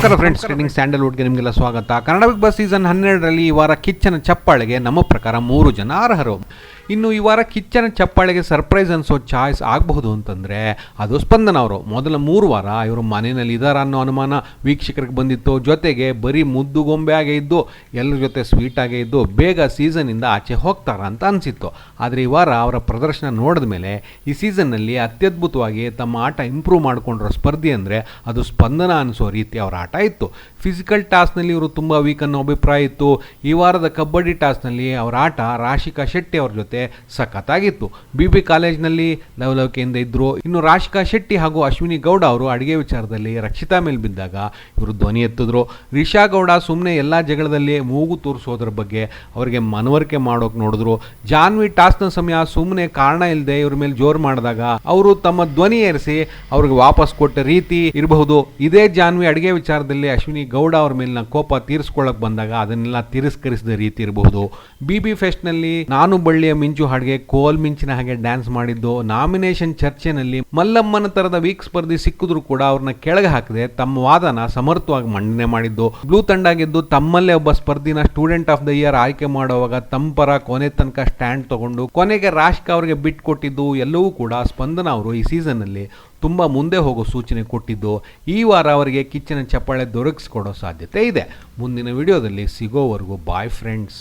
ನಮಸ್ಕಾರ friends training ಸ್ಯಾಂಡಲ್ವುಡ್ಗೆ ನಿಮಗೆಲ್ಲ ಸ್ವಾಗತ. ಕನ್ನಡ ಬಿಗ್ ಬಾಸ್ ಸೀಸನ್ ಹನ್ನೆರಡರಲ್ಲಿ ಈ ವಾರ ಕಿಚ್ಚನ ಚಪ್ಪಾಳೆಗೆ ನಮ್ಮ ಪ್ರಕಾರ ಮೂರು ಜನ ಅರ್ಹರು. ಇನ್ನು ಈ ವಾರ ಕಿಚ್ಚನ ಚಪ್ಪಾಳೆಗೆ ಸರ್ಪ್ರೈಸ್ ಅನ್ಸೋ ಚಾಯ್ಸ್ ಆಗಬಹುದು ಅಂತಂದರೆ ಅದು ಸ್ಪಂದನ ಅವರು. ಮೊದಲ ಮೂರು ವಾರ ಇವರು ಮನೆಯಲ್ಲಿ ಇದಾರ ಅನ್ನೋ ಅನುಮಾನ ವೀಕ್ಷಕರಿಗೆ ಬಂದಿತ್ತು. ಜೊತೆಗೆ ಬರೀ ಮುದ್ದು ಗೊಂಬೆ ಆಗೇ ಇದ್ದು, ಎಲ್ಲರ ಜೊತೆ ಸ್ವೀಟ್ ಆಗೇ ಇದ್ದು, ಬೇಗ ಸೀಸನಿಂದ ಆಚೆ ಹೋಗ್ತಾರ ಅಂತ ಅನಿಸಿತ್ತು. ಆದರೆ ಈ ವಾರ ಅವರ ಪ್ರದರ್ಶನ ನೋಡಿದ ಮೇಲೆ ಈ ಸೀಸನ್ನಲ್ಲಿ ಅತ್ಯದ್ಭುತವಾಗಿ ತಮ್ಮ ಆಟ ಇಂಪ್ರೂವ್ ಮಾಡಿಕೊಂಡಿರೋ ಸ್ಪರ್ಧೆ ಅಂದರೆ ಅದು ಸ್ಪಂದನ ಅನಿಸೋ ರೀತಿ ಅವರ ಆಟ ಇತ್ತು. ಫಿಸಿಕಲ್ ಟಾಸ್ನಲ್ಲಿ ಇವರು ತುಂಬ ವೀಕ್ ಅನ್ನೋ ಅಭಿಪ್ರಾಯ ಇತ್ತು. ಈ ವಾರದ ಕಬಡ್ಡಿ ಟಾಸ್ನಲ್ಲಿ ಅವರ ಆಟ ರಾಶಿಕಾ ಶೆಟ್ಟಿ ಅವ್ರ ಜೊತೆ ಸಖತ್ತಾಗಿತ್ತು. ಬಿ ಬಿ ಕಾಲೇಜ್ನಲ್ಲಿ ಲವಲವಿಕೆಯಿಂದ ಇದ್ದರು ಇನ್ನು ರಾಶಿಕಾ ಶೆಟ್ಟಿ ಹಾಗೂ ಅಶ್ವಿನಿ ಗೌಡ ಅವರು ಅಡುಗೆ ವಿಚಾರದಲ್ಲಿ ರಕ್ಷಿತಾ ಮೇಲೆ ಬಿದ್ದಾಗ ಇವರು ಧ್ವನಿ ಎತ್ತಿದ್ರು. ರಿಷಾ ಗೌಡ ಸುಮ್ಮನೆ ಎಲ್ಲ ಜಗಳದಲ್ಲಿ ಮೂಗು ತೋರಿಸೋದ್ರ ಬಗ್ಗೆ ಅವರಿಗೆ ಮನವರಿಕೆ ಮಾಡೋಕೆ ನೋಡಿದ್ರು. ಜಾನ್ವಿ ಟಾಸ್ನ ಸಮಯ ಸುಮ್ಮನೆ ಕಾರಣ ಇಲ್ಲದೆ ಇವ್ರ ಮೇಲೆ ಜೋರು ಮಾಡಿದಾಗ ಅವರು ತಮ್ಮ ಧ್ವನಿ ಏರಿಸಿ ಅವ್ರಿಗೆ ವಾಪಸ್ ಕೊಟ್ಟ ರೀತಿ ಇರಬಹುದು. ಇದೇ ಜಾನ್ವಿ ಅಡುಗೆ ವಿಚಾರದಲ್ಲಿ ಅಶ್ವಿನಿ ಗೌಡ ಅವ್ರ ಮೇಲಿನ ಕೋಪ ತೀರಿಸ್ಕೊಳ್ಳೋಕೆ ಬಂದಾಗ ಅದನ್ನೆಲ್ಲ ತಿರಸ್ಕರಿಸಿದ ರೀತಿ ಇರಬಹುದು. ಬಿ ಬಿ ಫೆಸ್ಟ್ನಲ್ಲಿ ನಾನು ಬಳ್ಳಿಯ ಮಿಂಚು ಹಾಡಿಗೆ, ಕೋಲ್ ಮಿಂಚಿನ ಹಾಗೆ ಡ್ಯಾನ್ಸ್ ಮಾಡಿದ್ದು ನಾಮಿನೇಷನ್ ಚರ್ಚೆನಲ್ಲಿ ಮಲ್ಲಮ್ಮನ ತರದ ವೀಕ್ ಸ್ಪರ್ಧಿ ಸಿಕ್ಕಿದ್ರು ಕೂಡ ಅವ್ರನ್ನ ಕೆಳಗೆ ಹಾಕದೆ ತಮ್ಮ ವಾದನ ಸಮರ್ಥವಾಗಿ ಮಂಡನೆ ಮಾಡಿದ್ದು. ಬ್ಲೂ ತಂಡ ತಮ್ಮಲ್ಲೇ ಒಬ್ಬ ಸ್ಪರ್ಧಿನ ಸ್ಟೂಡೆಂಟ್ ಆಫ್ ದ ಇಯರ್ ಆಯ್ಕೆ ಮಾಡುವಾಗ ತಮ್ಮ ಪರ ಕೊನೆ ತನಕ ಸ್ಟ್ಯಾಂಡ್ ತಗೊಂಡು, ಕೊನೆಗೆ ರಾಷ್ಕ ಅವರಿಗೆ ಬಿಟ್ಟು ಕೊಟ್ಟಿದ್ದು. ಎಲ್ಲವೂ ಕೂಡ ಸ್ಪಂದನ ಅವರು ಈ ಸೀಸನ್ ಅಲ್ಲಿ ತುಂಬ ಮುಂದೆ ಹೋಗೋ ಸೂಚನೆ ಕೊಟ್ಟಿದ್ದು. ಈ ವಾರ ಅವರಿಗೆ ಕಿಚ್ಚನ ಚಪ್ಪಾಳೆ ದೊರಕಿಸ್ಕೊಡೋ ಸಾಧ್ಯತೆ ಇದೆ. ಮುಂದಿನ ವಿಡಿಯೋದಲ್ಲಿ ಸಿಗೋವರೆಗೂ ಬಾಯ್ ಫ್ರೆಂಡ್ಸ್